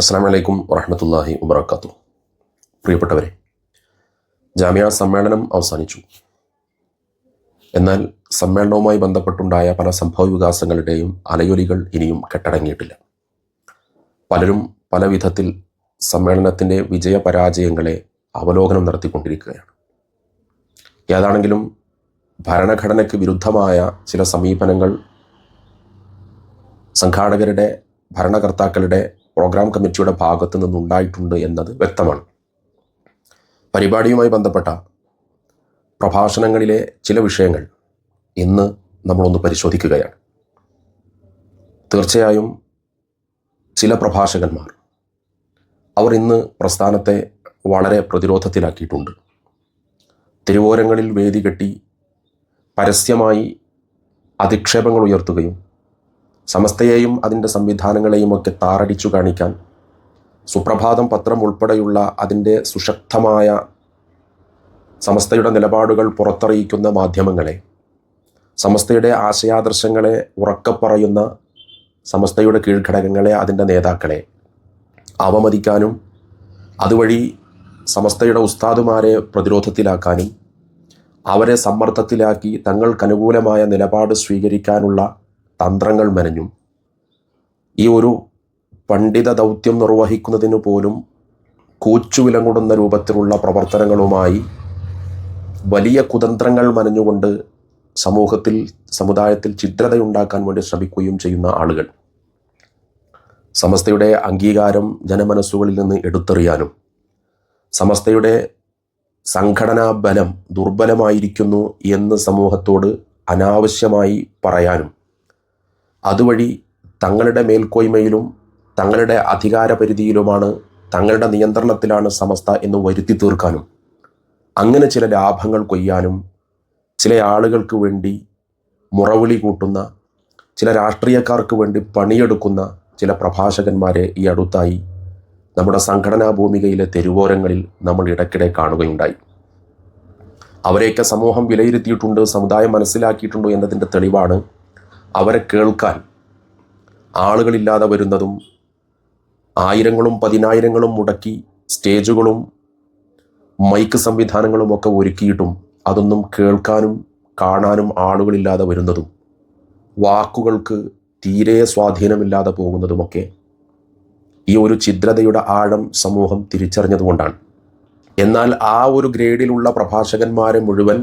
അസ്സാം വലൈക്കും വറഹമത്തല്ലാഹി വബർക്കാത്തു പ്രിയപ്പെട്ടവരെ ജാമ്യ സമ്മേളനം അവസാനിച്ചു. എന്നാൽ സമ്മേളനവുമായി ബന്ധപ്പെട്ടുണ്ടായ പല സംഭവ വികാസങ്ങളുടെയും അലയൊലികൾ ഇനിയും കെട്ടടങ്ങിയിട്ടില്ല. പലരും പല വിധത്തിൽ സമ്മേളനത്തിന്റെ വിജയപരാജയങ്ങളെ അവലോകനം നടത്തിക്കൊണ്ടിരിക്കുകയാണ്. ഏതാണെങ്കിലും ഭരണഘടനയ്ക്ക് വിരുദ്ധമായ ചില സമീപനങ്ങൾ സംഘാടകരുടെ ഭരണകർത്താക്കളുടെ പ്രോഗ്രാം കമ്മിറ്റിയുടെ ഭാഗത്തു നിന്നുണ്ടായിട്ടുണ്ട് എന്നത് വ്യക്തമാണ്. പരിപാടിയുമായി ബന്ധപ്പെട്ട പ്രഭാഷണങ്ങളിലെ ചില വിഷയങ്ങൾ ഇന്ന് നമ്മളൊന്ന് പരിശോധിക്കുകയാണ്. തീർച്ചയായും ചില പ്രഭാഷകന്മാർ അവർ ഇന്ന് പ്രസ്ഥാനത്തെ വളരെ പ്രതിരോധത്തിലാക്കിയിട്ടുണ്ട്. തിരുവോരങ്ങളിൽ വേദി കെട്ടി പരസ്യമായി അധിക്ഷേപങ്ങൾ ഉയർത്തുകയും സമസ്തയെയും അതിന്റെ സംവിധാനങ്ങളെയും ഒക്കെ താറടിച്ചു കാണിക്കാൻ സുപ്രഭാതം പത്രം ഉൾപ്പെടെയുള്ള അതിന്റെ സുശക്തമായ സമസ്തയുടെ നിലപാടുകൾ പുറത്തറിയിക്കുന്ന മാധ്യമങ്ങളെ സമസ്തയുടെ ആശയാദർശങ്ങളെ ഉറക്കെ പറയുന്ന സമസ്തയുടെ കീഴ്ഘടകങ്ങളെ അതിന്റെ നേതാക്കളെ അവമതിക്കാനും അതുവഴി സമസ്തയുടെ ഉസ്താദുമാരെ പ്രതിരോധത്തിലാക്കാനും അവരെ സമ്മർദ്ദത്തിലാക്കി തങ്ങൾക്കനുകൂലമായ നിലപാട് സ്വീകരിക്കാനുള്ള തന്ത്രങ്ങൾ മെനഞ്ഞും ഈ ഒരു പണ്ഡിത ദൗത്യം നിർവഹിക്കുന്നതിന് പോലും കൂച്ചുവിലങ്ങുടുന്ന രൂപത്തിലുള്ള പ്രവർത്തനങ്ങളുമായി വലിയ കുതന്ത്രങ്ങൾ മനഞ്ഞുകൊണ്ട് സമൂഹത്തിൽ സമുദായത്തിൽ ചിത്രതയുണ്ടാക്കാൻ വേണ്ടി ശ്രമിക്കുകയും ചെയ്യുന്ന ആളുകൾ. സമസ്തയുടെ അംഗീകാരം ജനമനസ്സുകളിൽ നിന്ന് എടുത്തെറിയാനും സമസ്തയുടെ സംഘടനാ ബലം ദുർബലമായിരിക്കുന്നു എന്ന് സമൂഹത്തോട് അനാവശ്യമായി പറയാനും അതുവഴി തങ്ങളുടെ മേൽക്കോയ്മയിലും തങ്ങളുടെ അധികാരപരിധിയിലുമാണ് തങ്ങളുടെ നിയന്ത്രണത്തിലാണ് സമസ്ത എന്ന് വരുത്തി തീർക്കാനും. അങ്ങനെ ചില ലാഭങ്ങൾ കൊയ്യാനും ചില ആളുകൾക്ക് വേണ്ടി മുറവിളി കൂട്ടുന്ന ചില രാഷ്ട്രീയക്കാർക്ക് വേണ്ടി പണിയെടുക്കുന്ന ചില പ്രഭാഷകന്മാരെ ഈ അടുത്തായി നമ്മുടെ സംഘടനാ ഭൂമികയിലെ തെരുവോരങ്ങളിൽ നമ്മൾ ഇടയ്ക്കിടെ കാണുകയുണ്ടായി. അവരെയൊക്കെ സമൂഹം വിലയിരുത്തിയിട്ടുണ്ട് സമുദായം മനസ്സിലാക്കിയിട്ടുണ്ട് എന്നതിന്റെ തെളിവാണ് അവരെ കേൾക്കാൻ ആളുകളില്ലാതെ വരുന്നതും ആയിരങ്ങളും പതിനായിരങ്ങളും മുടക്കി സ്റ്റേജുകളും മൈക്ക് സംവിധാനങ്ങളും ഒക്കെ ഒരുക്കിയിട്ടും അതൊന്നും കേൾക്കാനും കാണാനും ആളുകളില്ലാതെ വരുന്നതും വാക്കുകൾക്ക് തീരെ സ്വാധീനമില്ലാതെ പോകുന്നതുമൊക്കെ ഈ ഒരു ഛിദ്രതയുടെ ആഴം സമൂഹം തിരിച്ചറിഞ്ഞതുകൊണ്ടാണ്. എന്നാൽ ആ ഒരു ഗ്രേഡിലുള്ള പ്രഭാഷകന്മാരെ മുഴുവൻ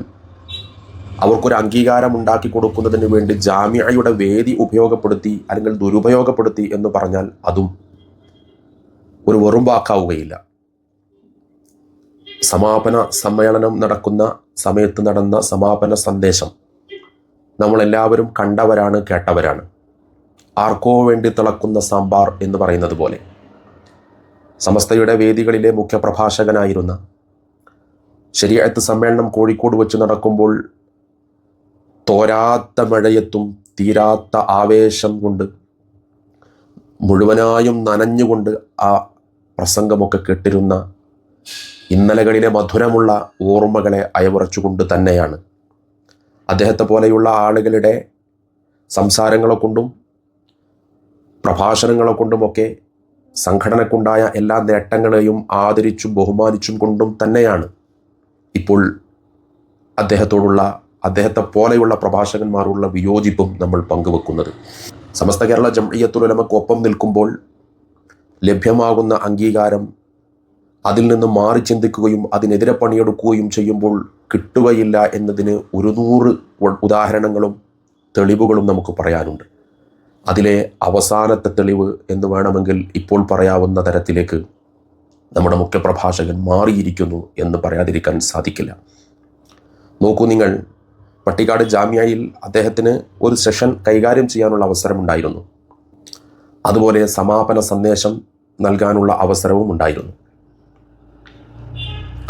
അവർക്കൊരു അംഗീകാരം ഉണ്ടാക്കി കൊടുക്കുന്നതിന് വേണ്ടി ജാമ്യയുടെ വേദി ഉപയോഗപ്പെടുത്തി അല്ലെങ്കിൽ ദുരുപയോഗപ്പെടുത്തി എന്ന് പറഞ്ഞാൽ അതും ഒരു വെറും വാക്കാവുകയില്ല. സമാപന സമ്മേളനം നടക്കുന്ന സമയത്ത് നടന്ന സമാപന സന്ദേശം നമ്മളെല്ലാവരും കണ്ടവരാണ് കേട്ടവരാണ്. ആർക്കോ വേണ്ടി തിളക്കുന്ന സാമ്പാർ എന്ന് പറയുന്നത് പോലെ. സമസ്തയുടെ വേദികളിലെ മുഖ്യപ്രഭാഷകനായിരുന്ന ശരിയായത്ത് സമ്മേളനം കോഴിക്കോട് വെച്ച് നടക്കുമ്പോൾ തോരാത്ത മഴയത്തും തീരാത്ത ആവേശം കൊണ്ട് മുഴുവനായും നനഞ്ഞുകൊണ്ട് ആ പ്രസംഗമൊക്കെ കേട്ടിരുന്ന ഇന്നലകളിലെ മധുരമുള്ള ഓർമ്മകളെ അയവിറച്ചുകൊണ്ട് തന്നെയാണ്. അദ്ദേഹത്തെ പോലെയുള്ള ആളുകളുടെ സംസാരങ്ങളെ കൊണ്ടും പ്രഭാഷണങ്ങളെ കൊണ്ടുമൊക്കെ സംഘടനക്കുണ്ടായ എല്ലാ നേട്ടങ്ങളെയും ആദരിച്ചും ബഹുമാനിച്ചും കൊണ്ടും തന്നെയാണ് ഇപ്പോൾ അദ്ദേഹത്തോടുള്ള അദ്ദേഹത്തെ പോലെയുള്ള പ്രഭാഷകന്മാരുള്ള വിയോജിപ്പും നമ്മൾ പങ്കുവെക്കുന്നത്. സമസ്ത കേരള ജംഇയത്തുലമക്കൊപ്പം നിൽക്കുമ്പോൾ ലഭ്യമാകുന്ന അംഗീകാരം അതിൽ നിന്ന് മാറി ചിന്തിക്കുകയും അതിനെതിരെ പണിയെടുക്കുകയും ചെയ്യുമ്പോൾ കിട്ടുകയില്ല എന്നതിന് ഒരു നൂറ് ഉദാഹരണങ്ങളും തെളിവുകളും നമുക്ക് പറയാനുണ്ട്. അതിലെ അവസാനത്തെ തെളിവ് എന്ന് വേണമെങ്കിൽ ഇപ്പോൾ പറയാവുന്ന തരത്തിലേക്ക് നമ്മുടെ മുഖ്യപ്രഭാഷകൻ മാറിയിരിക്കുന്നു എന്ന് പറയാതിരിക്കാൻ സാധിക്കില്ല. നോക്കൂ നിങ്ങൾ പട്ടിക്കാട് ജാമ്യയിൽ അദ്ദേഹത്തിന് ഒരു സെഷൻ കൈകാര്യം ചെയ്യാനുള്ള അവസരമുണ്ടായിരുന്നു അതുപോലെ സമാപന സന്ദേശം നൽകാനുള്ള അവസരവും ഉണ്ടായിരുന്നു.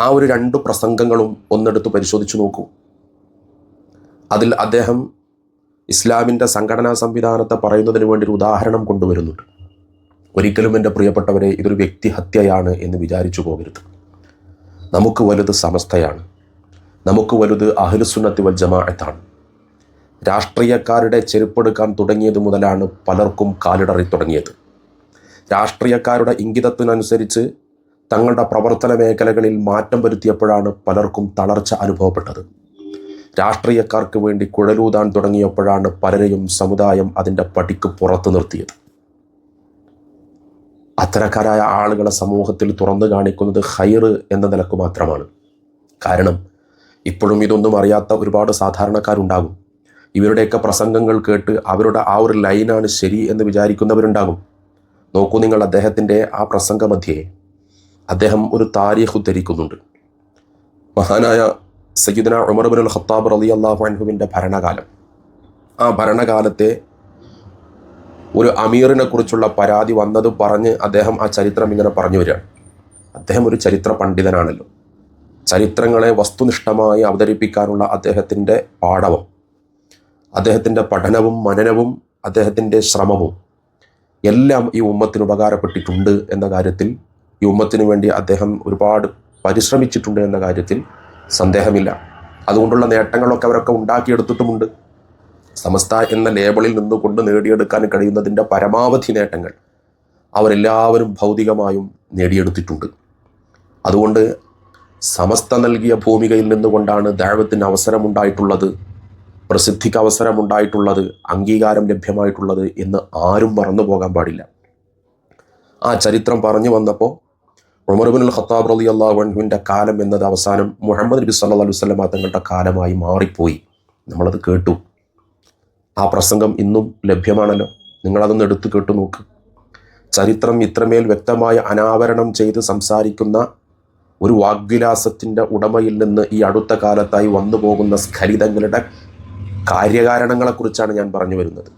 ആ ഒരു രണ്ട് പ്രസംഗങ്ങളും ഒന്നെടുത്ത് പരിശോധിച്ചു നോക്കൂ. അതിൽ അദ്ദേഹം ഇസ്ലാമിന്റെ സംഘടനാ സംവിധാനത്തെ പറയുന്നതിന് വേണ്ടി ഒരു ഉദാഹരണം കൊണ്ടുവരുന്നുണ്ട്. ഒരിക്കലും എന്റെ പ്രിയപ്പെട്ടവരെ ഇതൊരു വ്യക്തിഹത്യയാണ് എന്ന് വിചാരിച്ചു പോകരുത്. നമുക്ക് വലുത് സമസ്തയാണ്. നമുക്ക് വലുത് അഹ്ലുസുന്നത്തി വൽ ജമാഅത്താണ്. രാഷ്ട്രീയക്കാരുടെ ചെരുപ്പെടുക്കാൻ തുടങ്ങിയത് മുതലാണ് പലർക്കും കാലിടറി തുടങ്ങിയത്. രാഷ്ട്രീയക്കാരുടെ ഇംഗിതത്തിനനുസരിച്ച് തങ്ങളുടെ പ്രവർത്തന മേഖലകളിൽ മാറ്റം വരുത്തിയപ്പോഴാണ് പലർക്കും തളർച്ച അനുഭവപ്പെട്ടത്. രാഷ്ട്രീയക്കാർക്ക് വേണ്ടി കുഴലൂതാൻ തുടങ്ങിയപ്പോഴാണ് പലരെയും സമുദായം അതിന്റെ പടിക്ക് പുറത്തു നിർത്തിയത്. അത്തരക്കാരായ ആളുകളെ സമൂഹത്തിൽ തുറന്നു കാണിക്കുന്നത് ഹൈറ് എന്ന നിലയ്ക്ക് മാത്രമാണ്. കാരണം ഇപ്പോഴും ഇതൊന്നും അറിയാത്ത ഒരുപാട് സാധാരണക്കാരുണ്ടാകും. ഇവരുടെയൊക്കെ പ്രസംഗങ്ങൾ കേട്ട് അവരുടെ ആ ഒരു ലൈനാണ് ശരി എന്ന് വിചാരിക്കുന്നവരുണ്ടാകും. നോക്കൂ നിങ്ങൾ അദ്ദേഹത്തിന്റെ ആ പ്രസംഗമധ്യേ. അദ്ദേഹം ഒരു താരീഖ് ഉദ്ധരിക്കുന്നുണ്ട്. മഹാനായ സയ്യിദ്ന ഉമർ ബിൻ ഖത്താബ് റലി അള്ളാഹു ഭരണകാലം. ആ ഭരണകാലത്തെ ഒരു അമീറിനെ കുറിച്ചുള്ള പരാതി വന്നത് പറഞ്ഞ് അദ്ദേഹം ആ ചരിത്രം ഇങ്ങനെ പറഞ്ഞു വരികയാണ്. അദ്ദേഹം ഒരു ചരിത്ര പണ്ഡിതനാണല്ലോ. ചരിത്രങ്ങളെ വസ്തുനിഷ്ഠമായി അവതരിപ്പിക്കാനുള്ള അദ്ദേഹത്തിന്റെ പാഠവും അദ്ദേഹത്തിന്റെ പഠനവും മനനവും അദ്ദേഹത്തിന്റെ ശ്രമവും എല്ലാം ഈ ഉമ്മത്തിന് ഉപകാരപ്പെട്ടിട്ടുണ്ട് എന്ന കാര്യത്തിൽ ഈ ഉമ്മത്തിന് വേണ്ടി അദ്ദേഹം ഒരുപാട് പരിശ്രമിച്ചിട്ടുണ്ട് എന്ന കാര്യത്തിൽ സന്ദേഹമില്ല. അതുകൊണ്ടുള്ള നേട്ടങ്ങളൊക്കെ അവരൊക്കെ ഉണ്ടാക്കിയെടുത്തിട്ടുമുണ്ട്. സമസ്ത എന്ന ലേബിളിൽ നിന്നുകൊണ്ട് നേടിയെടുക്കാൻ കഴിയുന്നതിന്റെ പരമാവധി നേട്ടങ്ങൾ അവരെല്ലാവരും ഭൗതികമായും നേടിയെടുത്തിട്ടുണ്ട്. അതുകൊണ്ട് സമസ്ത നൽകിയ ഭൂമികയിൽ നിന്നുകൊണ്ടാണ് ദൈവത്തിന് അവസരമുണ്ടായിട്ടുള്ളത് പ്രസിദ്ധിക്ക് അവസരമുണ്ടായിട്ടുള്ളത് അംഗീകാരം ലഭ്യമായിട്ടുള്ളത് എന്ന് ആരും മറന്നു പോകാൻ പാടില്ല. ആ ചരിത്രം പറഞ്ഞു വന്നപ്പോൾ ഉമർബുൽ ഖത്താബ് റലി അള്ളാഹുവിന്റെ കാലം എന്നത് അവസാനം മുഹമ്മദ് നബി സല്ലാ അലൈഹി സ്വലമ തങ്ങളുടെ കാലമായി മാറിപ്പോയി. നമ്മളത് കേട്ടു. ആ പ്രസംഗം ഇന്നും ലഭ്യമാണല്ലോ. നിങ്ങളതൊന്ന് എടുത്തു കേട്ടു നോക്ക്. ചരിത്രം ഇത്രമേൽ വ്യക്തമായ അനാവരണം ചെയ്ത് സംസാരിക്കുന്ന ഒരു വാഗ്വിലാസത്തിന്റെ ഉടമയിൽ നിന്ന് ഈ അടുത്ത കാലത്തായി വന്നു പോകുന്ന സ്ഖലിതങ്ങളുടെ കാര്യകാരണങ്ങളെക്കുറിച്ചാണ് ഞാൻ പറഞ്ഞു വരുന്നത്.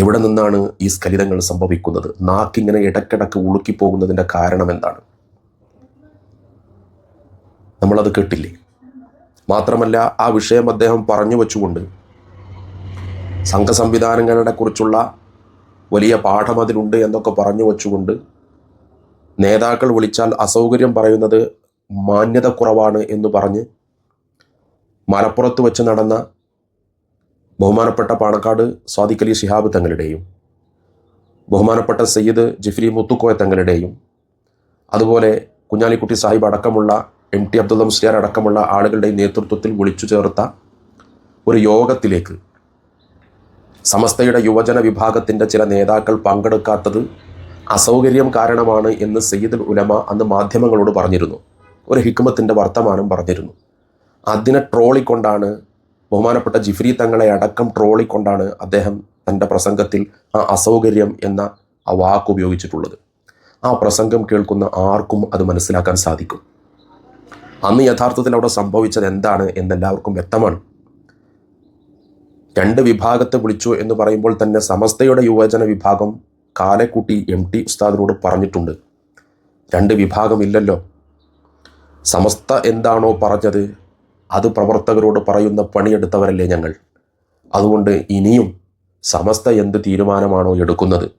എവിടെ നിന്നാണ് ഈ സ്ഖലിതങ്ങൾ സംഭവിക്കുന്നത്? നാക്കിങ്ങനെ ഉളുക്കി ഉളുക്കിപ്പോകുന്നതിന്റെ കാരണം എന്താണ്? നമ്മളത് കേട്ടില്ലേ? മാത്രമല്ല ആ വിഷയം അദ്ദേഹം പറഞ്ഞു വച്ചുകൊണ്ട് സംഘസംവിധാനങ്ങളുടെ കുറിച്ചുള്ള വലിയ പാഠം അതിലുണ്ട് എന്നൊക്കെ പറഞ്ഞു വച്ചുകൊണ്ട് നേതാക്കൾ വിളിച്ചാൽ അസൗകര്യം പറയുന്നത് മാന്യത കുറവാണ് എന്ന് പറഞ്ഞ് മലപ്പുറത്ത് വെച്ച് നടന്ന ബഹുമാനപ്പെട്ട പാണക്കാട് സ്വാദിഖലി ശിഹാബ് തങ്ങളുടെയും ബഹുമാനപ്പെട്ട സയ്യിദ് ജിഫ്രി മുത്തുക്കോയ തങ്ങളുടെയും അതുപോലെ കുഞ്ഞാലിക്കുട്ടി സാഹിബ് അടക്കമുള്ള എം ടി അബ്ദുള്ള മുസ്ലിയാർ അടക്കമുള്ള ആളുകളുടെയും നേതൃത്വത്തിൽ വിളിച്ചു ചേർത്ത ഒരു യോഗത്തിലേക്ക് സമസ്തയുടെ യുവജന വിഭാഗത്തിന്റെ ചില നേതാക്കൾ പങ്കെടുക്കാത്തത് അസൗകര്യം കാരണമാണ് എന്ന് സയ്യിദുൽ ഉലമ അന്ന് മാധ്യമങ്ങളോട് പറഞ്ഞിരുന്നു. ഒരു ഹിക്മത്തിന്റെ വർത്തമാനം പറഞ്ഞിരുന്നു. അതിനെ ട്രോളിക്കൊണ്ടാണ് ബഹുമാനപ്പെട്ട ജിഫ്രി തങ്ങളെ അടക്കം ട്രോളിക്കൊണ്ടാണ് അദ്ദേഹം തന്റെ പ്രസംഗത്തിൽ ആ അസൗകര്യം എന്ന ആ വാക്ക് ഉപയോഗിച്ചിട്ടുള്ളത്. ആ പ്രസംഗം കേൾക്കുന്ന ആർക്കും അത് മനസ്സിലാക്കാൻ സാധിക്കും. അന്ന് യഥാർത്ഥത്തിൽ അവിടെ സംഭവിച്ചത് എന്താണ് എന്നെല്ലാവർക്കും വ്യക്തമാണ്. രണ്ട് വിഭാഗത്തെ വിളിച്ചു എന്ന് പറയുമ്പോൾ തന്നെ സമസ്തയുടെ യുവജന വിഭാഗം കാലക്കുട്ടി എം ടി ഉസ്താദിനോട് പറഞ്ഞിട്ടുണ്ട്. രണ്ട് വിഭാഗമില്ലല്ലോ. സമസ്ത എന്താണോ പറഞ്ഞത് അത് പ്രവർത്തകരോട് പറയുന്ന പണിയെടുത്തവരല്ലേ ഞങ്ങൾ. അതുകൊണ്ട് ഇനിയും സമസ്ത എന്ത് തീരുമാനമാണോ എടുക്കുന്നത്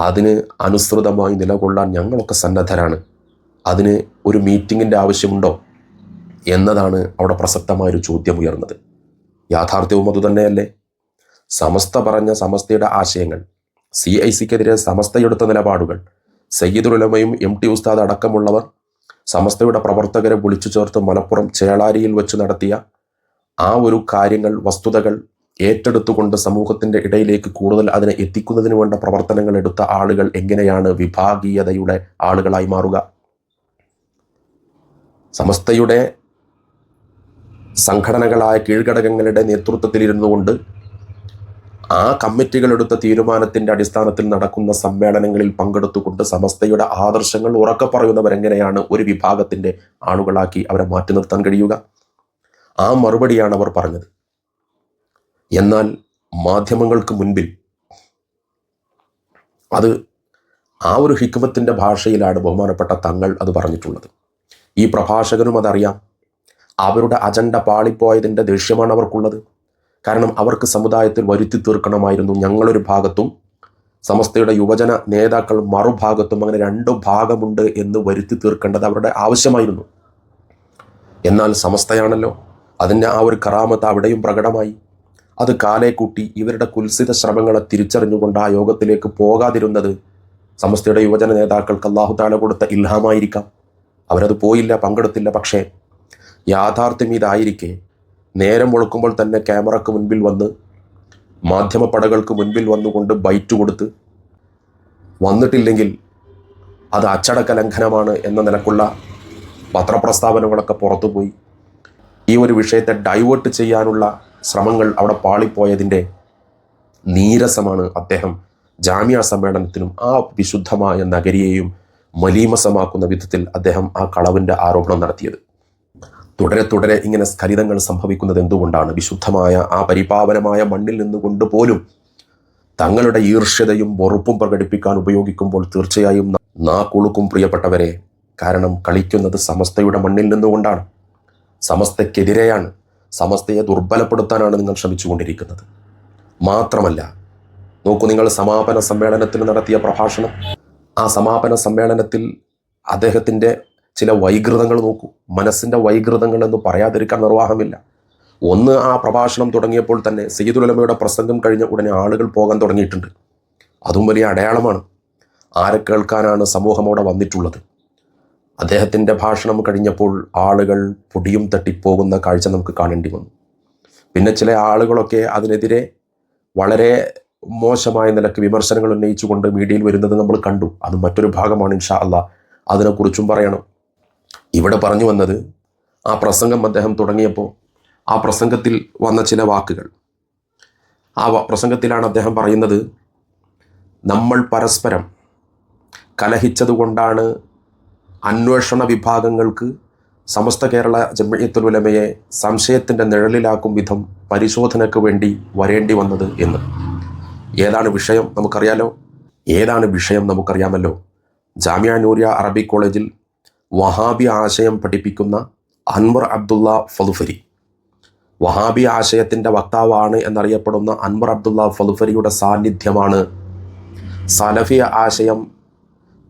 അതിന് അനുസൃതമായി നിലകൊള്ളാൻ ഞങ്ങളൊക്കെ സന്നദ്ധരാണ്. അതിന് ഒരു മീറ്റിങ്ങിന്റെ ആവശ്യമുണ്ടോ എന്നതാണ് അവിടെ പ്രസക്തമായൊരു ചോദ്യം ഉയർന്നത്. യാഥാർത്ഥ്യവും അതുതന്നെയല്ലേ? സമസ്ത പറഞ്ഞ സമസ്തയുടെ ആശയങ്ങൾ സി ഐ സിക്കെതിരെ സമസ്തയെടുത്ത നിലപാടുകൾ. സയ്യിദുലമയും എം ടി ഉസ്താദ് അടക്കമുള്ളവർ സമസ്തയുടെ പ്രവർത്തകരെ വിളിച്ചു ചേർത്ത് മലപ്പുറം ചേളാരിയിൽ വെച്ച് നടത്തിയ ആ ഒരു കാര്യങ്ങൾ വസ്തുതകൾ ഏറ്റെടുത്തുകൊണ്ട് സമൂഹത്തിന്റെ ഇടയിലേക്ക് കൂടുതൽ അതിനെ എത്തിക്കുന്നതിന് വേണ്ട പ്രവർത്തനങ്ങൾ എടുത്ത ആളുകൾ എങ്ങനെയാണ് വിഭാഗീയതയുടെ ആളുകളായി മാറുക? സമസ്തയുടെ സംഘടനകളായ കീഴ്ഘടകങ്ങളുടെ നേതൃത്വത്തിലിരുന്നു കൊണ്ട് ആ കമ്മിറ്റികൾ എടുത്ത തീരുമാനത്തിന്റെ അടിസ്ഥാനത്തിൽ നടക്കുന്ന സമ്മേളനങ്ങളിൽ പങ്കെടുത്തുകൊണ്ട് സമസ്തയുടെ ആദർശങ്ങൾ ഉറക്കെ പറയുന്നവരെങ്ങനെയാണ് ഒരു വിഭാഗത്തിന്റെ ആളുകളാക്കി അവരെ മാറ്റി നിർത്താൻ കഴിയുക? ആ മറുപടിയാണ് അവർ പറഞ്ഞത്. എന്നാൽ മാധ്യമങ്ങൾക്ക് മുൻപിൽ അത് ആ ഒരു ഹിക്മത്തിന്റെ ഭാഷയിലാണ് ബഹുമാനപ്പെട്ട തങ്ങൾ അത് പറഞ്ഞിട്ടുള്ളത്. ഈ പ്രഭാഷകനും അതറിയാം. അവരുടെ അജണ്ട പാളിപ്പോയതിന്റെ ദേഷ്യമാണ് അവർക്കുള്ളത്. കാരണം അവർക്ക് സമുദായത്തിൽ വരുത്തി തീർക്കണമായിരുന്നു ഞങ്ങളൊരു ഭാഗത്തും. സമസ്തയുടെ യുവജന നേതാക്കൾ മറുഭാഗത്തും അങ്ങനെ രണ്ടു ഭാഗമുണ്ട് എന്ന് വരുത്തി തീർക്കേണ്ടത് അവരുടെ ആവശ്യമായിരുന്നു. എന്നാൽ സമസ്തയാണല്ലോ. അതിന്റെ ആ ഒരു കറാമത്ത് അവിടെയും പ്രകടമായി. അത് കാലെ കൂട്ടി ഇവരുടെ കുൽസിത ശ്രമങ്ങളെ തിരിച്ചറിഞ്ഞുകൊണ്ട് ആ യോഗത്തിലേക്ക് പോകാതിരുന്നത് സമസ്തയുടെ യുവജന നേതാക്കൾക്ക് അള്ളാഹു താല കൊടുത്ത ഇൽഹാമായിരിക്കാം. അവരത് പോയില്ല പങ്കെടുത്തില്ല. പക്ഷേ യാഥാർത്ഥ്യം ഇതായിരിക്കെ നേരം ഒളുക്കുമ്പോൾ തന്നെ ക്യാമറക്ക് മുൻപിൽ വന്ന് മാധ്യമപ്പടകൾക്ക് മുൻപിൽ വന്നുകൊണ്ട് ബൈറ്റ് കൊടുത്ത് വന്നിട്ടില്ലെങ്കിൽ അത് അച്ചടക്ക ലംഘനമാണ് എന്ന നിലക്കുള്ള പത്രപ്രസ്താവനകളൊക്കെ പുറത്തുപോയി ഈ ഒരു വിഷയത്തെ ഡൈവേർട്ട് ചെയ്യാനുള്ള ശ്രമങ്ങൾ അവിടെ പാളിപ്പോയതിന്റെ നീരസമാണ് അദ്ദേഹം ജാമ്യ സമ്മേളനത്തിനും ആ വിശുദ്ധമായ നഗരിയെയും മലീമസമാക്കുന്ന വിധത്തിൽ അദ്ദേഹം ആ കളവിന്റെ ആരോപണം നടത്തിയത്. തുടരെ തുടരെ ഇങ്ങനെ സ്ഖലിതങ്ങൾ സംഭവിക്കുന്നത് എന്തുകൊണ്ടാണ്? വിശുദ്ധമായ ആ പരിപാവനമായ മണ്ണിൽ നിന്നുകൊണ്ട് പോലും തങ്ങളുടെ ഈർഷ്യതയും വെറുപ്പും പ്രകടിപ്പിക്കാൻ ഉപയോഗിക്കുമ്പോൾ തീർച്ചയായും നാക്കുളുക്കും പ്രിയപ്പെട്ടവരെ കാരണം കളിക്കുന്നത് സമസ്തയുടെ മണ്ണിൽ നിന്നുകൊണ്ടാണ്. സമസ്തയ്ക്കെതിരെയാണ് സമസ്തയെ ദുർബലപ്പെടുത്താനാണ് നിങ്ങൾ ശ്രമിച്ചുകൊണ്ടിരിക്കുന്നത്. മാത്രമല്ല നോക്കൂ നിങ്ങൾ സമാപന സമ്മേളനത്തിൽ നടത്തിയ പ്രഭാഷണം. ആ സമാപന സമ്മേളനത്തിൽ അദ്ദേഹത്തിന്റെ ചില വൈകൃതങ്ങൾ നോക്കൂ. മനസ്സിന്റെ വൈകൃതങ്ങൾ എന്ന് പറയാതിരിക്കാൻ നിർവാഹമില്ല. ഒന്ന് ആ പ്രഭാഷണം തുടങ്ങിയപ്പോൾ തന്നെ സയ്യിദുലമയുടെ പ്രസംഗം കഴിഞ്ഞ ഉടനെ ആളുകൾ പോകാൻ തുടങ്ങിയിട്ടുണ്ട്. അതും വലിയ അടയാളമാണ്. ആരെ കേൾക്കാനാണ് സമൂഹം അവിടെ വന്നിട്ടുള്ളത്. അദ്ദേഹത്തിന്റെ ഭാഷണം കഴിഞ്ഞപ്പോൾ ആളുകൾ പൊടിയും തട്ടിപ്പോകുന്ന കാഴ്ച നമുക്ക് കാണേണ്ടി വന്നു. പിന്നെ ചില ആളുകളൊക്കെ അതിനെതിരെ വളരെ മോശമായ നിലയ്ക്ക് വിമർശനങ്ങൾ ഉന്നയിച്ചുകൊണ്ട് മീഡിയയിൽ വരുന്നത് നമ്മൾ കണ്ടു. അത് മറ്റൊരു ഭാഗമാണ് ഇൻഷാ അല്ല അതിനെക്കുറിച്ചും പറയണം. ഇവിടെ പറഞ്ഞു വന്നത് ആ പ്രസംഗം അദ്ദേഹം തുടങ്ങിയപ്പോൾ ആ പ്രസംഗത്തിൽ വന്ന ചില വാക്കുകൾ. ആ പ്രസംഗത്തിലാണ് അദ്ദേഹം പറയുന്നത് നമ്മൾ പരസ്പരം കലഹിച്ചതുകൊണ്ടാണ് അന്വേഷണ വിഭാഗങ്ങൾക്ക് സമസ്ത കേരള ജമിയത്തുൽ ഉലമയെ സംശയത്തിന്റെ നിഴലിലാക്കും വിധം പരിശോധനയ്ക്ക് വേണ്ടി വരേണ്ടി വന്നത് എന്ന്. ഏതാണ് വിഷയം നമുക്കറിയാലോ? ഏതാണ് വിഷയം നമുക്കറിയാമല്ലോ? ജാമ്യ നൂര്യ അറബി കോളേജിൽ വഹാബി ആശയം പഠിപ്പിക്കുന്ന അൻവർ അബ്ദുള്ള ഫലുഫരി. വഹാബി ആശയത്തിന്റെ വക്താവാണ് എന്നറിയപ്പെടുന്ന അൻവർ അബ്ദുള്ള ഫലുഫരിയുടെ സാന്നിധ്യമാണ് സലഫി ആശയം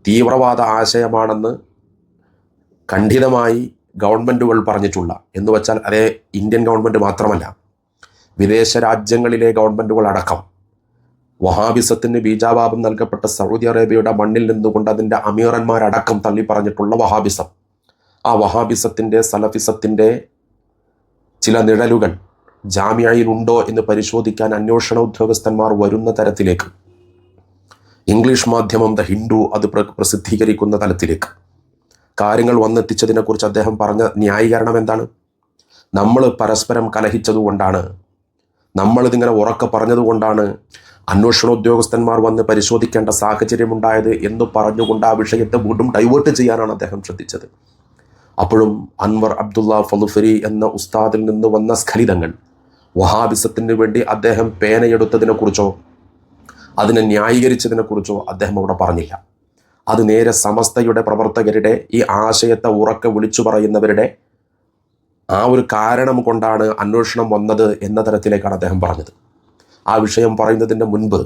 തീവ്രവാദ ആശയമാണെന്ന് ഖണ്ഡിതമായി ഗവൺമെന്റുകൾ പറഞ്ഞിട്ടുള്ള എന്ന് വച്ചാൽ അതേ ഇന്ത്യൻ ഗവൺമെന്റ് മാത്രമല്ല വിദേശ രാജ്യങ്ങളിലെ ഗവൺമെന്റുകൾ അടക്കം വഹാബിസത്തിന് ബീജാപാപം നൽകപ്പെട്ട സൗദി അറേബ്യയുടെ മണ്ണിൽ നിന്നുകൊണ്ട് അതിന്റെ അമീറന്മാരടക്കം തള്ളി പറഞ്ഞിട്ടുള്ള വഹാബിസം. ആ വഹാബിസത്തിന്റെ സലഫിസത്തിന്റെ ചില നിഴലുകൾ ജാമ്യയിലുണ്ടോ എന്ന് പരിശോധിക്കാൻ അന്വേഷണ ഉദ്യോഗസ്ഥന്മാർ വരുന്ന തരത്തിലേക്ക്. ഇംഗ്ലീഷ് മാധ്യമം ദ ഹിന്ദു അത് പ്ര- പ്രസിദ്ധീകരിക്കുന്ന തലത്തിലേക്ക്. കാര്യങ്ങൾ വന്നെത്തിച്ചതിനെക്കുറിച്ച് അദ്ദേഹം പറഞ്ഞ ന്യായീകരണം എന്താണ്? നമ്മൾ പരസ്പരം കലഹിച്ചതുകൊണ്ടാണ്. നമ്മളിതിങ്ങനെ ഉറക്കെ പറഞ്ഞതുകൊണ്ടാണ്. അന്വേഷണ ഉദ്യോഗസ്ഥന്മാർ വന്ന് പരിശോധിക്കേണ്ട സാഹചര്യമുണ്ടായത് എന്ന് പറഞ്ഞുകൊണ്ട് ആ വിഷയത്തെ വീണ്ടും ഡൈവേർട്ട് ചെയ്യാനാണ് അദ്ദേഹം ശ്രദ്ധിച്ചത്. അപ്പോഴും അൻവർ അബ്ദുള്ള ഫലുഫരി എന്ന ഉസ്താദിൽ നിന്ന് വന്ന സ്ഖലിതങ്ങൾ വഹാബിസത്തിന് വേണ്ടി അദ്ദേഹം പേനയെടുത്തതിനെക്കുറിച്ചോ അതിനെ ന്യായീകരിച്ചതിനെക്കുറിച്ചോ അദ്ദേഹം അവിടെ പറഞ്ഞില്ല. അത് നേരെ സമസ്തയുടെ പ്രവർത്തകരുടെ ഈ ആശയത്തെ ഉറക്കെ വിളിച്ചു പറയുന്നവരുടെ ആ ഒരു കാരണം കൊണ്ടാണ് അന്വേഷണം വന്നത് എന്ന തരത്തിലേക്കാണ് അദ്ദേഹം പറഞ്ഞത്. ആ വിഷയം പറയുന്നതിന്റെ മുൻപ്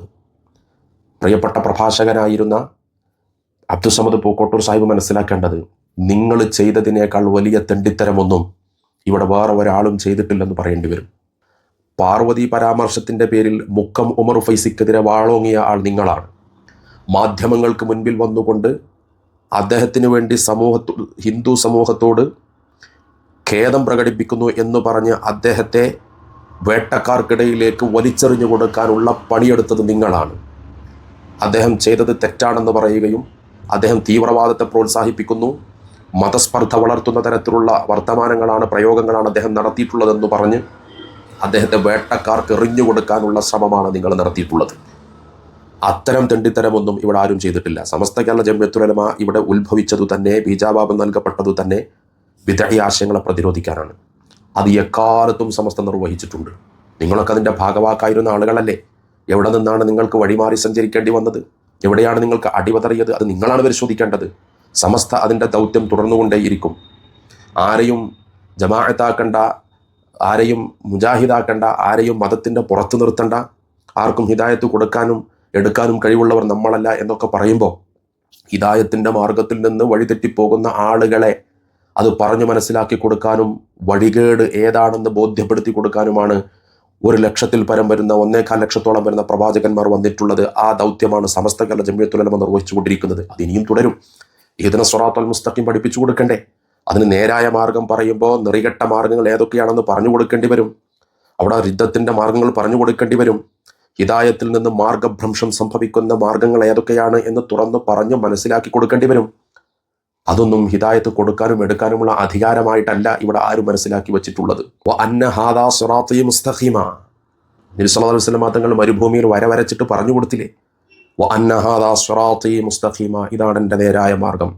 പ്രിയപ്പെട്ട പ്രഭാഷകനായിരുന്ന അബ്ദുസമദ് പൂക്കോട്ടൂർ സാഹിബ് മനസ്സിലാക്കേണ്ടത് നിങ്ങൾ ചെയ്തതിനേക്കാൾ വലിയ തെണ്ടിത്തരമൊന്നും ഇവിടെ വേറെ ഒരാളും ചെയ്തിട്ടില്ലെന്ന് പറയേണ്ടി വരും. പാർവതി പരാമർശത്തിന്റെ പേരിൽ മുക്കം ഉമർ ഫൈസിക്കെതിരെ വാളോങ്ങിയ ആൾ നിങ്ങളാണ്. മാധ്യമങ്ങൾക്ക് മുൻപിൽ വന്നുകൊണ്ട് അദ്ദേഹത്തിന് വേണ്ടി സമൂഹത്തോ ഹിന്ദു സമൂഹത്തോട് ഖേദം പ്രകടിപ്പിക്കുന്നു എന്ന് പറഞ്ഞ് അദ്ദേഹത്തെ വേട്ടക്കാർക്കിടയിലേക്ക് വലിച്ചെറിഞ്ഞു കൊടുക്കാനുള്ള പണിയെടുത്തത് നിങ്ങളാണ്. അദ്ദേഹം ചെയ്തത് തെറ്റാണെന്ന് പറയുകയും അദ്ദേഹം തീവ്രവാദത്തെ പ്രോത്സാഹിപ്പിക്കുന്നു. മതസ്പർദ്ധ വളർത്തുന്ന തരത്തിലുള്ള വർത്തമാനങ്ങളാണ് പ്രയോഗങ്ങളാണ് അദ്ദേഹം നടത്തിയിട്ടുള്ളതെന്ന് പറഞ്ഞ് അദ്ദേഹത്തെ വേട്ടക്കാർക്ക് എറിഞ്ഞു കൊടുക്കാനുള്ള ശ്രമമാണ് നിങ്ങൾ നടത്തിയിട്ടുള്ളത്. അത്തരം തെണ്ടിത്തരമൊന്നും ഇവിടെ ആരും ചെയ്തിട്ടില്ല. സമസ്ത കേരള ജമ്യത്തുലമ ഇവിടെ ഉത്ഭവിച്ചതു തന്നെ ബീജാബാബ് നൽകപ്പെട്ടതു തന്നെ വിദഗ്ധ ആശയങ്ങളെ പ്രതിരോധിക്കാനാണ്. അത് എക്കാലത്തും സമസ്ത നിർവഹിച്ചിട്ടുണ്ട്. നിങ്ങളൊക്കെ അതിന്റെ ഭാഗവാക്കായിരുന്ന ആളുകളല്ലേ? എവിടെ നിന്നാണ് നിങ്ങൾക്ക് വഴിമാറി സഞ്ചരിക്കേണ്ടി വന്നത്? എവിടെയാണ് നിങ്ങൾക്ക് അടിവതറിയത്? അത് നിങ്ങളാണ് പരിശോധിക്കേണ്ടത്. സമസ്ത അതിന്റെ ദൗത്യം തുടർന്നുകൊണ്ടേയിരിക്കും. ആരെയും ജമാഅത്താക്കണ്ട ആരെയും മുജാഹിദാക്കണ്ട ആരെയും മതത്തിന്റെ പുറത്തു നിർത്തണ്ട ആർക്കും ഹിദായത്ത് കൊടുക്കാനും എടുക്കാനും കഴിവുള്ളവർ നമ്മളല്ല എന്നൊക്കെ പറയുമ്പോൾ ഹിദായത്തിന്റെ മാർഗത്തിൽ നിന്ന് വഴിതെറ്റിപ്പോകുന്ന ആളുകളെ അത് പറഞ്ഞു മനസ്സിലാക്കി കൊടുക്കാനും വഴികേട് ഏതാണെന്ന് ബോധ്യപ്പെടുത്തി കൊടുക്കാനുമാണ് ഒരു ലക്ഷത്തിൽ പരം വരുന്ന ഒന്നേകാൽ ലക്ഷത്തോളം വരുന്ന പ്രവാചകന്മാർ വന്നിട്ടുള്ളത്. ആ ദൗത്യമാണ് സമസ്ത കേരള ജമിയത്തുലമ നിർവഹിച്ചുകൊണ്ടിരിക്കുന്നത് അത് ഇനിയും തുടരും. ഏതിനെ സ്വറാത്തുൽ മുസ്തഖിം പഠിപ്പിച്ചു കൊടുക്കണ്ടേ? അതിന് നേരായ മാർഗം പറയുമ്പോൾ നിറികെട്ട മാർഗങ്ങൾ ഏതൊക്കെയാണെന്ന് പറഞ്ഞു കൊടുക്കേണ്ടി വരും. അവിടെ രിദ്ധത്തിന്റെ മാർഗങ്ങൾ പറഞ്ഞു കൊടുക്കേണ്ടി വരും. ഹിതായത്തിൽ നിന്ന് മാർഗഭ്രംശം സംഭവിക്കുന്ന മാർഗങ്ങൾ ഏതൊക്കെയാണ് എന്ന് തുറന്ന് പറഞ്ഞ് മനസ്സിലാക്കി കൊടുക്കേണ്ടി വരും. അതൊന്നും ഹിദായത്ത് കൊടുക്കാനും എടുക്കാനുമുള്ള അധികാരമായിട്ടല്ല ഇവിടെ ആരും മനസ്സിലാക്കി വെച്ചിട്ടുള്ളത്. അന്ന ഹാദാ തങ്ങൾ മരുഭൂമിയിൽ വര വരച്ചിട്ട് പറഞ്ഞു കൊടുത്തില്ലേ? വ ഹാദാ ഇതാണ് എന്റെ നേരായ മാർഗം.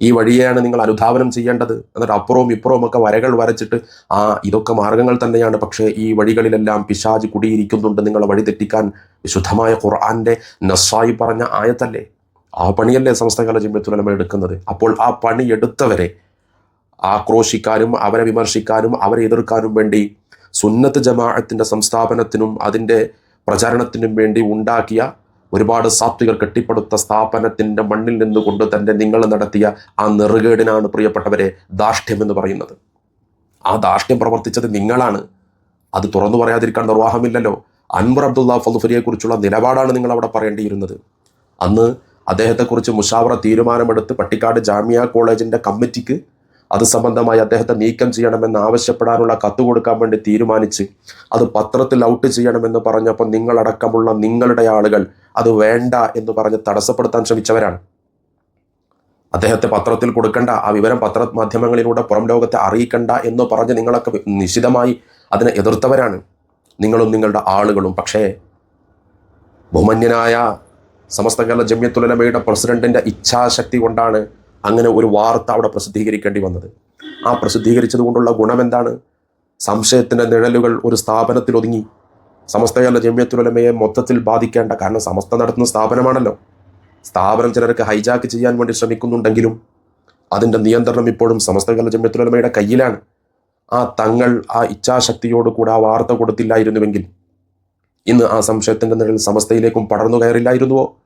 ഈ വഴിയെയാണ് നിങ്ങൾ അനുധാവനം ചെയ്യേണ്ടത്. എന്നിട്ട് അപ്പുറവും ഇപ്പുറവും ഒക്കെ വരകൾ വരച്ചിട്ട് ആ ഇതൊക്കെ മാർഗങ്ങൾ തന്നെയാണ്. പക്ഷേ ഈ വഴികളിലെല്ലാം പിശാജ് കുടിയിരിക്കുന്നുണ്ട്. നിങ്ങളെ വഴി തെറ്റിക്കാൻ വിശുദ്ധമായ ഖുർആന്റെ നസ്സായി പറഞ്ഞ ആയത്തല്ലേ? ആ പണിയല്ലേ സംസ്ഥാനകാല ജിമ്മത്തുലമ എടുക്കുന്നത്? അപ്പോൾ ആ പണി എടുത്തവരെ ആക്രോശിക്കാനും അവരെ വിമർശിക്കാനും അവരെ എതിർക്കാനും വേണ്ടി സുന്നത്ത് ജമാഅത്തിന്റെ സംസ്ഥാപനത്തിനും അതിന്റെ പ്രചാരണത്തിനും വേണ്ടി ഉണ്ടാക്കിയ ഒരുപാട് സാത്വികർ കെട്ടിപ്പടുത്ത സ്ഥാപനത്തിന്റെ മണ്ണിൽ നിന്നുകൊണ്ട് തന്നെ നിങ്ങൾ നടത്തിയ ആ നെറുകേടിനാണ് പ്രിയപ്പെട്ടവരെ ദാർഷ്ട്യം എന്ന് പറയുന്നത്. ആ ദാർഷ്ട്യം പ്രവർത്തിച്ചത് നിങ്ങളാണ്. അത് തുറന്നു പറയാതിരിക്കാൻ നിർവാഹമില്ലല്ലോ. അൻവർ അബ്ദുള്ള ഫലുഫരിയെക്കുറിച്ചുള്ള നിലപാടാണ് നിങ്ങൾ അവിടെ പറയേണ്ടിയിരുന്നത്. അന്ന് അദ്ദേഹത്തെക്കുറിച്ച് മുഷാവറ തീരുമാനമെടുത്ത് പട്ടിക്കാട് ജാമ്യ കോളേജിന്റെ കമ്മിറ്റിക്ക് അത് സംബന്ധമായി അദ്ദേഹത്തെ നീക്കം ചെയ്യണമെന്ന് ആവശ്യപ്പെടാനുള്ള കത്ത് കൊടുക്കാൻ വേണ്ടി തീരുമാനിച്ച് അത് പത്രത്തിൽ ഔട്ട് ചെയ്യണമെന്ന് പറഞ്ഞപ്പോൾ നിങ്ങളടക്കമുള്ള നിങ്ങളുടെ ആളുകൾ അത് വേണ്ട എന്ന് പറഞ്ഞ് തടസ്സപ്പെടുത്താൻ ശ്രമിച്ചവരാണ്. അദ്ദേഹത്തെ പത്രത്തിൽ കൊടുക്കണ്ട ആ വിവരം പത്ര മാധ്യമങ്ങളിലൂടെ പുറം ലോകത്തെ അറിയിക്കണ്ട എന്ന് പറഞ്ഞ് നിങ്ങളൊക്കെ നിശിതമായി അതിനെ എതിർത്തവരാണ്. നിങ്ങളും നിങ്ങളുടെ ആളുകളും. പക്ഷേ ബഹുമന്യനായ സമസ്ത കേരള ജമ്യത്തുലമയുടെ പ്രസിഡന്റിന്റെ ഇച്ഛാശക്തി കൊണ്ടാണ് അങ്ങനെ ഒരു വാർത്ത അവിടെ പ്രസിദ്ധീകരിക്കേണ്ടി വന്നത്. ആ പ്രസിദ്ധീകരിച്ചത് കൊണ്ടുള്ള ഗുണം എന്താണ്? സംശയത്തിന്റെ നിഴലുകൾ ഒരു സ്ഥാപനത്തിൽ ഒതുങ്ങി. സമസ്ത കേരള ജമ്യത്തുലമയെ മൊത്തത്തിൽ ബാധിക്കേണ്ട കാരണം സമസ്ത നടത്തുന്ന സ്ഥാപനമാണല്ലോ. സ്ഥാപനം ചിലർക്ക് ഹൈജാക്ക് ചെയ്യാൻ വേണ്ടി ശ്രമിക്കുന്നുണ്ടെങ്കിലും അതിന്റെ നിയന്ത്രണം ഇപ്പോഴും സമസ്ത കേരള ജമ്യത്തുലമയുടെ കയ്യിലാണ്. ആ തങ്ങൾ ആ ഇച്ഛാശക്തിയോട് കൂടെ ആ വാർത്ത കൊടുത്തില്ലായിരുന്നുവെങ്കിൽ ഇന്ന് ആ സംശയത്തിന്റെ നിഴൽ സമസ്തയിലേക്കും പടർന്നു കയറില്ലായിരുന്നുവോ?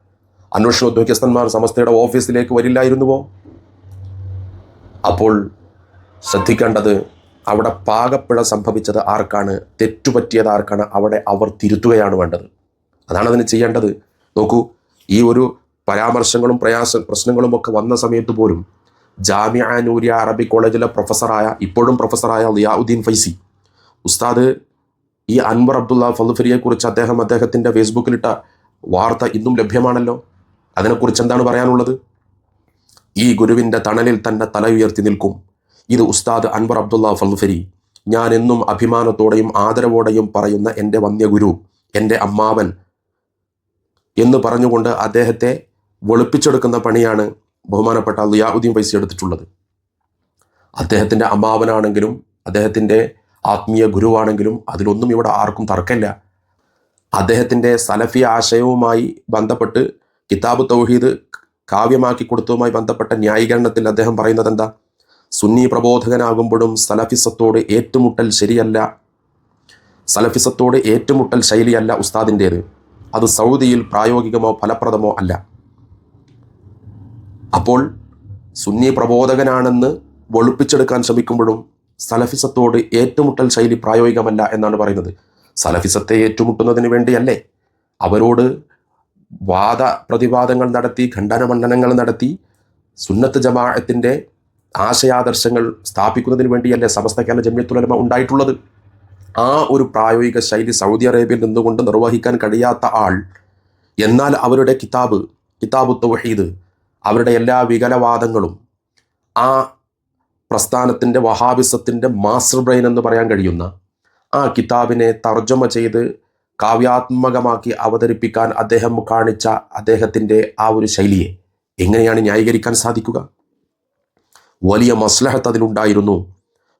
അന്വേഷണ ഉദ്യോഗസ്ഥന്മാർ സമസ്തയുടെ ഓഫീസിലേക്ക് വരില്ലായിരുന്നുവോ? അപ്പോൾ ശ്രദ്ധിക്കേണ്ടത് അവിടെ പാകപ്പിഴ സംഭവിച്ചത് ആർക്കാണ്? തെറ്റുപറ്റിയത് ആർക്കാണ്? അവിടെ അവർ തിരുത്തുകയാണ് വേണ്ടത്. അതാണ് അതിന് ചെയ്യേണ്ടത്. നോക്കൂ ഈ ഒരു പരാമർശങ്ങളും പ്രയാസ പ്രശ്നങ്ങളും ഒക്കെ വന്ന സമയത്ത് പോലും ജാമ്യ നൂരിയ അറബി കോളേജിലെ പ്രൊഫസറായ ഇപ്പോഴും പ്രൊഫസറായ ലിയാഉദ്ദീൻ ഫൈസി ഉസ്താദ് ഈ അൻവർ അബ്ദുള്ള ഫലുഫരിയെ കുറിച്ച് അദ്ദേഹം അദ്ദേഹത്തിന്റെ ഫേസ്ബുക്കിലിട്ട വാർത്ത ഇന്നും ലഭ്യമാണല്ലോ? അതിനെക്കുറിച്ച് എന്താണ് പറയാനുള്ളത്? ഈ ഗുരുവിന്റെ തണലിൽ തന്നെ തല ഉയർത്തി നിൽക്കും. ഇത് ഉസ്താദ് അൻവർ അബ്ദുള്ള ഫലുഫരി ഞാൻ എന്നും അഭിമാനത്തോടെയും ആദരവോടെയും പറയുന്ന എന്റെ വന്യഗുരു എന്റെ അമ്മാവൻ എന്ന് പറഞ്ഞുകൊണ്ട് അദ്ദേഹത്തെ വെളുപ്പിച്ചെടുക്കുന്ന പണിയാണ് ബഹുമാനപ്പെട്ട ലിയാഹുദ്ദീൻ പൈസ എടുത്തിട്ടുള്ളത്. അദ്ദേഹത്തിന്റെ അമ്മാവനാണെങ്കിലും അദ്ദേഹത്തിന്റെ ആത്മീയ ഗുരുവാണെങ്കിലും അതിലൊന്നും ഇവിടെ ആർക്കും തർക്കമില്ല. അദ്ദേഹത്തിന്റെ സലഫി ആശയവുമായി ബന്ധപ്പെട്ട് കിതാബ് തൗഹീദ് കാവ്യമാക്കി കൊടുത്തതുമായി ബന്ധപ്പെട്ട ന്യായീകരണത്തിൽ അദ്ദേഹം പറയുന്നത് എന്താ സുന്നി പ്രബോധകനാകുമ്പോഴും സലഫിസത്തോട് ഏറ്റുമുട്ടൽ ശരിയല്ല. സലഫിസത്തോട് ഏറ്റുമുട്ടൽ ശൈലിയല്ല ഉസ്താദിന്റേത്. അത് സൗദിയിൽ പ്രായോഗികമോ ഫലപ്രദമോ അല്ല. അപ്പോൾ സുന്നി പ്രബോധകനാണെന്ന് വെളുപ്പിച്ചെടുക്കാൻ ശ്രമിക്കുമ്പോഴും സലഫിസത്തോട് ഏറ്റുമുട്ടൽ ശൈലി പ്രായോഗികമല്ല എന്നാണ് പറയുന്നത്. സലഫിസത്തെ ഏറ്റുമുട്ടുന്നതിന് വേണ്ടിയല്ലേ? അവരോട് വാദ പ്രതിവാദങ്ങൾ നടത്തി ഖണ്ഡനമണ്ഡനങ്ങൾ നടത്തി സുന്നത്ത് ജമാഅത്തിന്റെ ആശയാദർശങ്ങൾ സ്ഥാപിക്കുന്നതിന് വേണ്ടിയല്ലേ സമസ്ത കേരള ജമ്യത്തുലമ ഉണ്ടായിട്ടുള്ളത്? ആ ഒരു പ്രായോഗിക ശൈലി സൗദി അറേബ്യയിൽ നിന്നുകൊണ്ട് നിർവഹിക്കാൻ കഴിയാത്ത ആൾ എന്നാൽ അവരുടെ കിതാബ് കിതാബു തൗഹീദ് അവരുടെ എല്ലാ വികലവാദങ്ങളും ആ പ്രസ്ഥാനത്തിന്റെ വഹാബിസത്തിന്റെ മാസ്റ്റർ ബ്രെയിൻ എന്ന് പറയാൻ കഴിയുന്ന ആ കിതാബിനെ തർജമ ചെയ്ത് കാവ്യാത്മകമാക്കി അവതരിപ്പിക്കാൻ അദ്ദേഹം കാണിച്ച അദ്ദേഹത്തിന്റെ ആ ഒരു ശൈലിയെ എങ്ങനെയാണ് ന്യായീകരിക്കാൻ സാധിക്കുക? വലിയ മസ്ലഹത്ത് അതിലുണ്ടായിരുന്നു.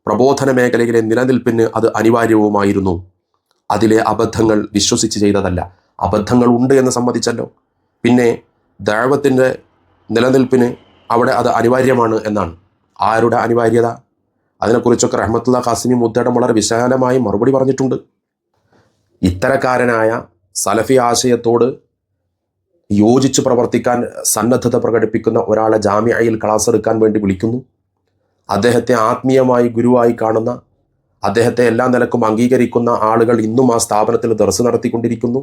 പ്രബോധന മേഖലയിലെ നിലനിൽപ്പിന് അത് അനിവാര്യവുമായിരുന്നു. അതിലെ അബദ്ധങ്ങൾ വിശ്വസിച്ച് ചെയ്തതല്ല. അബദ്ധങ്ങൾ ഉണ്ട് എന്ന് സമ്മതിച്ചല്ലോ. പിന്നെ ദൈവത്തിന്റെ നിലനിൽപ്പിന് അവിടെ അത് അനിവാര്യമാണ് എന്നാണ്. ആരുടെ അനിവാര്യത? അതിനെക്കുറിച്ചൊക്കെ റഹ്മത്തുള്ള ഖാസിമി മുദ്ദയുടെ വളരെ വിശാലമായി മറുപടി പറഞ്ഞിട്ടുണ്ട്. ഇത്തരക്കാരനായ സലഫി ആശയത്തോട് യോജിച്ച് പ്രവർത്തിക്കാൻ സന്നദ്ധത പ്രകടിപ്പിക്കുന്ന ഒരാളെ ജാമ്യയിൽ ക്ലാസ് എടുക്കാൻ വേണ്ടി വിളിക്കുന്നു. അദ്ദേഹത്തെ ആത്മീയമായി ഗുരുവായി കാണുന്ന അദ്ദേഹത്തെ എല്ലാ നിലക്കും അംഗീകരിക്കുന്ന ആളുകൾ ഇന്നും ആ സ്ഥാപനത്തിൽ ദർസ് നടത്തിക്കൊണ്ടിരിക്കുന്നു.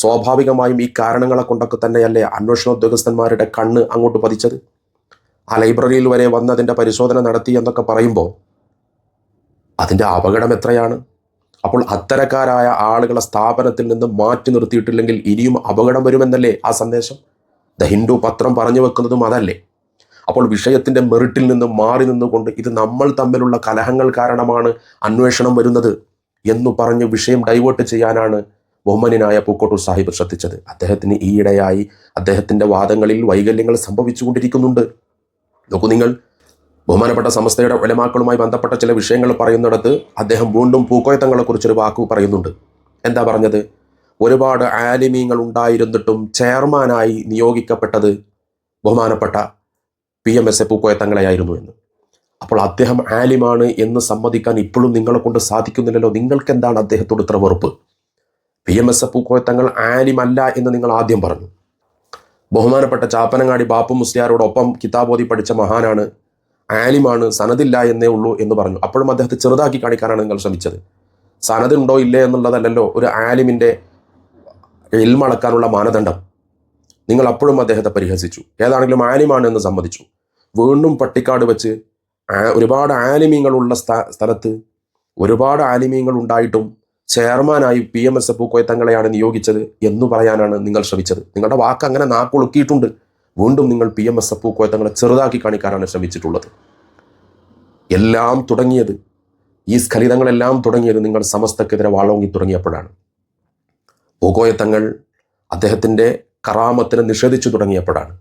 സ്വാഭാവികമായും ഈ കാരണങ്ങളെ കൊണ്ടൊക്കെ തന്നെയല്ലേ അന്വേഷണ ഉദ്യോഗസ്ഥന്മാരുടെ കണ്ണ് അങ്ങോട്ട് പതിച്ചത്? ആ ലൈബ്രറിയിൽ വരെ വന്ന് അതിന്റെ പരിശോധന നടത്തി എന്നൊക്കെ പറയുമ്പോൾ അതിന്റെ അപകടം എത്രയാണ്? അപ്പോൾ അത്തരക്കാരായ ആളുകളെ സ്ഥാപനത്തിൽ നിന്ന് മാറ്റി നിർത്തിയിട്ടില്ലെങ്കിൽ ഇനിയും അപകടം വരുമെന്നല്ലേ ആ സന്ദേശം? ദ ഹിന്ദു പത്രം പറഞ്ഞു വെക്കുന്നതും അതല്ലേ. അപ്പോൾ വിഷയത്തിന്റെ മെറിറ്റിൽ നിന്ന് മാറി നിന്നുകൊണ്ട് ഇത് നമ്മൾ തമ്മിലുള്ള കലഹങ്ങൾ കാരണമാണ് അന്വേഷണം വരുന്നത് എന്നു പറഞ്ഞ് വിഷയം ഡൈവേർട്ട് ചെയ്യാനാണ് ബഹുമാനായ പൂക്കോട്ടൂർ സാഹിബ് ശ്രദ്ധിച്ചത്. അദ്ദേഹത്തിന് ഈയിടെയായി അദ്ദേഹത്തിന്റെ വാദങ്ങളിൽ വൈകല്യങ്ങൾ സംഭവിച്ചുകൊണ്ടിരിക്കുന്നുണ്ട്. നോക്കൂ നിങ്ങൾ ബഹുമാനപ്പെട്ട സമസ്തയുടെ ഉലമാക്കളുമായി ബന്ധപ്പെട്ട ചില വിഷയങ്ങൾ പറയുന്നിടത്ത് അദ്ദേഹം വീണ്ടും പൂക്കോയത്തങ്ങളെക്കുറിച്ചൊരു വാക്ക് പറയുന്നുണ്ട്. എന്താ പറഞ്ഞത്? ഒരുപാട് ആലിമീങ്ങൾ ഉണ്ടായിരുന്നിട്ടും ചെയർമാനായി നിയോഗിക്കപ്പെട്ടത് ബഹുമാനപ്പെട്ട പി എം എസ് എ പൂക്കോയത്തങ്ങളെയായിരുന്നു എന്ന്. അപ്പോൾ അദ്ദേഹം ആലിമാണ് എന്ന് സമ്മതിക്കാൻ ഇപ്പോഴും നിങ്ങളെ കൊണ്ട് സാധിക്കുന്നില്ലല്ലോ. നിങ്ങൾക്ക് എന്താണ് അദ്ദേഹത്തോട് ഇത്ര വെറുപ്പ്? P M S A Pookoya Thangal ആലിമല്ല എന്ന് നിങ്ങൾ ആദ്യം പറഞ്ഞു. ബഹുമാനപ്പെട്ട ചാപ്പനങ്ങാടി ബാപ്പു മുസ്ലിയാരോടൊപ്പം കിതാബോധി പഠിച്ച മഹാനാണ് ആലിമാണ് സനദില്ല എന്നേ ഉള്ളൂ എന്ന് പറഞ്ഞു. അപ്പോഴും അദ്ദേഹത്തെ ചെറുതാക്കി കാണിക്കാനാണ് നിങ്ങൾ ശ്രമിച്ചത്. സനദുണ്ടോ ഇല്ലേ എന്നുള്ളതല്ലല്ലോ ഒരു ആലിമിന്റെ എൽമളക്കാനുള്ള മാനദണ്ഡം. നിങ്ങൾ അപ്പോഴും അദ്ദേഹത്തെ പരിഹസിച്ചു. ഏതാണെങ്കിലും ആലിമാണ് എന്ന് സമ്മതിച്ചു. വീണ്ടും പട്ടിക്കാട് വെച്ച് ഒരുപാട് ആലിമീങ്ങളുള്ള സ്ഥ- സ്ഥലത്ത് ഒരുപാട് ആലിമീങ്ങൾ ഉണ്ടായിട്ടും ചെയർമാനായി പി എം എസ് പൂക്കോയ തങ്ങളെയാണ് നിയോഗിച്ചത് എന്ന് പറയാനാണ് നിങ്ങൾ ശ്രമിച്ചത്. നിങ്ങളുടെ വാക്ക് അങ്ങനെ നാക്കൊളുക്കിയിട്ടുണ്ട്. വീണ്ടും നിങ്ങൾ പി എം എസ് പൂക്കോയ തങ്ങളെ ചെറുതാക്കി കാണിക്കാനാണ് ശ്രമിച്ചിട്ടുള്ളത്. എല്ലാം തുടങ്ങിയത് ഈ സ്ഖലിതങ്ങളെല്ലാം തുടങ്ങിയത് നിങ്ങൾ സമസ്തക്കെതിരെ വാളോങ്ങി തുടങ്ങിയപ്പോഴാണ്. പൂക്കോയത്തങ്ങൾ അദ്ദേഹത്തിന്റെ കറാമത്തിനെ നിഷേധിച്ചു തുടങ്ങിയപ്പോഴാണ്.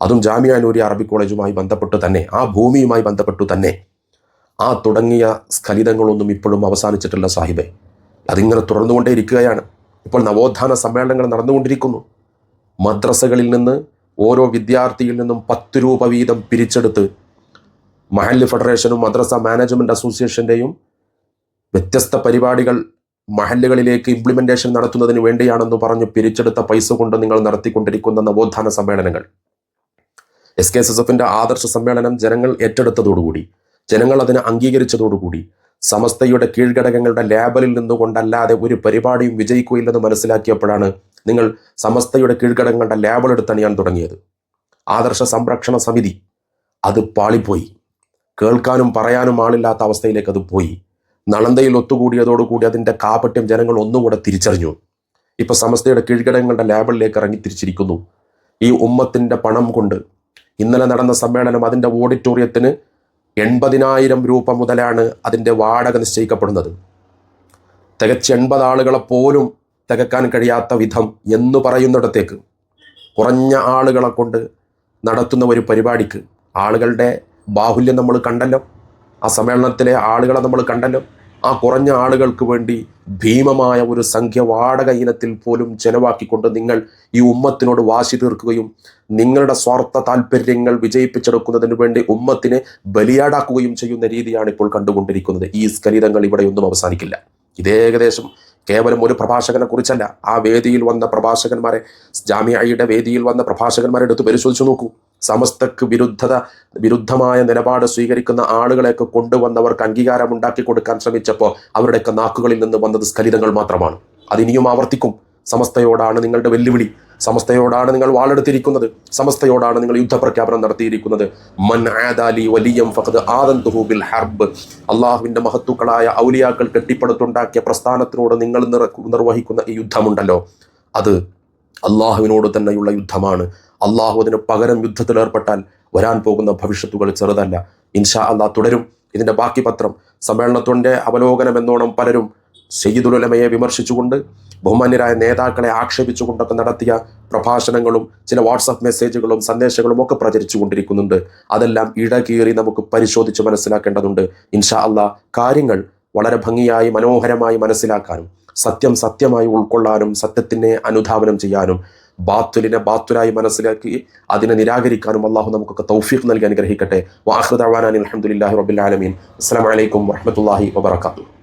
അതും ജാമ്യാനൂരി നൂരി അറബി കോളേജുമായി ബന്ധപ്പെട്ട് തന്നെ ആ ഭൂമിയുമായി ബന്ധപ്പെട്ടു തന്നെ ആ തുടങ്ങിയ സ്ഖലിതങ്ങളൊന്നും ഇപ്പോഴും അവസാനിച്ചിട്ടില്ല സാഹിബെ. അതിങ്ങനെ തുടർന്നുകൊണ്ടേ ഇരിക്കുകയാണ് ഇപ്പോൾ നവോത്ഥാന സമ്മേളനങ്ങൾ നടന്നുകൊണ്ടിരിക്കുന്നു. മദ്രസകളിൽ നിന്ന് ഓരോ വിദ്യാർത്ഥിയിൽ നിന്നും പത്ത് രൂപ വീതം പിരിച്ചെടുത്ത് മഹല്ല് ഫെഡറേഷനും മദ്രസ മാനേജ്മെന്റ് അസോസിയേഷന്റെയും വ്യത്യസ്ത പരിപാടികൾ മഹല്ലുകളിലേക്ക് ഇംപ്ലിമെന്റേഷൻ നടത്തുന്നതിന് വേണ്ടിയാണെന്ന് പറഞ്ഞ് പിരിച്ചെടുത്ത പൈസ കൊണ്ട് നിങ്ങൾ നടത്തിക്കൊണ്ടിരിക്കുന്ന നവോത്ഥാന സമ്മേളനങ്ങൾ. എസ് കെ എസ് എസ് എഫിന്റെ ആദർശ സമ്മേളനം ജനങ്ങൾ ഏറ്റെടുത്തതോടുകൂടി ജനങ്ങൾ അതിനെ അംഗീകരിച്ചതോടുകൂടി സമസ്തയുടെ കീഴ്ഘടകങ്ങളുടെ ലേബലിൽ നിന്നുകൊണ്ടല്ലാതെ ഒരു പരിപാടിയും വിജയിക്കുകയില്ലെന്ന് മനസ്സിലാക്കിയപ്പോഴാണ് നിങ്ങൾ സമസ്തയുടെ കീഴ്ഘടകങ്ങളുടെ ലേബൽ എടുത്തണിയാൻ തുടങ്ങിയത്. ആദർശ സംരക്ഷണ സമിതി അത് പാളിപ്പോയി. കേൾക്കാനും പറയാനും ആളില്ലാത്ത അവസ്ഥയിലേക്ക് അത് പോയി. നളന്തയിൽ ഒത്തുകൂടിയതോടുകൂടി അതിന്റെ കാപട്യം ജനങ്ങൾ ഒന്നുകൂടെ തിരിച്ചറിഞ്ഞു. ഇപ്പൊ സമസ്തയുടെ കീഴ്ഘടകങ്ങളുടെ ലേബലിലേക്ക് ഇറങ്ങി തിരിച്ചിരിക്കുന്നു. ഈ ഉമ്മത്തിന്റെ പണം കൊണ്ട് ഇന്നലെ നടന്ന സമ്മേളനം അതിന്റെ ഓഡിറ്റോറിയത്തിന് എൺപതിനായിരം രൂപ മുതലാണ് അതിന്റെ വാടക നിശ്ചയിക്കപ്പെടുന്നത്. തികച്ച് എൺപത് ആളുകളെ പോലും തികക്കാൻ കഴിയാത്ത വിധം എന്ന് പറയുന്നിടത്തേക്ക് കുറഞ്ഞ ആളുകളെ കൊണ്ട് നടത്തുന്ന ഒരു പരിപാടിക്ക് ആളുകളുടെ ബാഹുല്യം നമ്മൾ കണ്ടല്ലോ. ആ സമ്മേളനത്തിലെ ആളുകളെ നമ്മൾ കണ്ടല്ലോ. ആ കുറഞ്ഞ ആളുകൾക്ക് വേണ്ടി ഭീമമായ ഒരു സംഖ്യ വാടക ഇനത്തിൽ പോലും ചെലവാക്കിക്കൊണ്ട് നിങ്ങൾ ഈ ഉമ്മത്തിനോട് വാശി തീർക്കുകയും നിങ്ങളുടെ സ്വാർത്ഥ താല്പര്യങ്ങൾ വിജയിപ്പിച്ചെടുക്കുന്നതിന് വേണ്ടി ഉമ്മത്തിനെ ബലിയാടാക്കുകയും ചെയ്യുന്ന രീതിയാണ് ഇപ്പോൾ കണ്ടുകൊണ്ടിരിക്കുന്നത്. ഈ സ്കലിതങ്ങൾ ഇവിടെയൊന്നും അവസാനിക്കില്ല. ഇത് ഏകദേശം കേവലം ഒരു പ്രഭാഷകനെ കുറിച്ചല്ല. ആ വേദിയിൽ വന്ന പ്രഭാഷകന്മാരെ ജാമ്യയുടെ വേദിയിൽ വന്ന പ്രഭാഷകന്മാരെ എടുത്ത് പരിശോധിച്ചു നോക്കൂ. സമസ്തക്ക് വിരുദ്ധത വിരുദ്ധമായ നിലപാട് സ്വീകരിക്കുന്ന ആളുകളെയൊക്കെ കൊണ്ടുവന്നവർക്ക് അംഗീകാരം ഉണ്ടാക്കി കൊടുക്കാൻ ശ്രമിച്ചപ്പോൾ അവരുടെയൊക്കെ നാക്കുകളിൽ നിന്ന് വന്നത് സ്ഖലിതങ്ങൾ മാത്രമാണ്. അതിനിയും ആവർത്തിക്കും. സമസ്തയോടാണ് നിങ്ങളുടെ വെല്ലുവിളി. സമസ്തയോടാണ് നിങ്ങൾ വാളെടുത്തിരിക്കുന്നത്. സമസ്തയോടാണ് നിങ്ങൾ യുദ്ധപ്രഖ്യാപനം നടത്തിയിരിക്കുന്നത്. മൻ ആദാലി വലിയം ഫഖദ് ആദന്തുഹു ബിൽ ഹർബ്. അള്ളാഹുവിന്റെ മഹത്തുക്കളായ ഔലിയാക്കൾ കെട്ടിപ്പടുത്തുണ്ടാക്കിയ പ്രസ്ഥാനത്തിനോട് നിങ്ങൾ നിർ- നിർവഹിക്കുന്ന ഈ യുദ്ധമുണ്ടല്ലോ. അത് അള്ളാഹുവിനോട് തന്നെയുള്ള യുദ്ധമാണ്. അള്ളാഹു അതിന് പകരം യുദ്ധത്തിൽ ഏർപ്പെട്ടാൽ വരാൻ പോകുന്ന ഭവിഷ്യത്തുകൾ ചെറുതല്ല. ഇൻഷാ അള്ളാഹ് തുടരും. ഇതിന്റെ ബാക്കി പത്രം സമ്മേളനത്തിന്റെ അവലോകനം എന്നോണം പലരും സയ്യിദുലമയെ വിമർശിച്ചുകൊണ്ട് ബഹുമാന്യരായ നേതാക്കളെ ആക്ഷേപിച്ചുകൊണ്ടൊക്കെ നടത്തിയ പ്രഭാഷണങ്ങളും ചില വാട്സപ്പ് മെസ്സേജുകളും സന്ദേശങ്ങളും ഒക്കെ പ്രചരിച്ചു കൊണ്ടിരിക്കുന്നുണ്ട് അതെല്ലാം ഇടകീറി നമുക്ക് പരിശോധിച്ച് മനസ്സിലാക്കേണ്ടതുണ്ട്. ഇൻഷാ അല്ല കാര്യങ്ങൾ വളരെ ഭംഗിയായി മനോഹരമായി മനസ്സിലാക്കാനും സത്യം സത്യമായി ഉൾക്കൊള്ളാനും സത്യത്തിനെ അനുധാവനം ചെയ്യാനും ബാത്തുലിനെ ബാത്തുലായി മനസ്സിലാക്കി അതിനെ നിരാകരിക്കാനും അള്ളാഹു നമുക്കൊക്കെ തൗഫീഖ് നൽകി അനുഗ്രഹിക്കട്ടെ. വാഹൃദാൻ അലഹമുല്ലാഹി റബുലാലമീൻ അസ്സാം വലൈക്കും വറഹമത്തല്ലാഹി വബർക്കാത്തു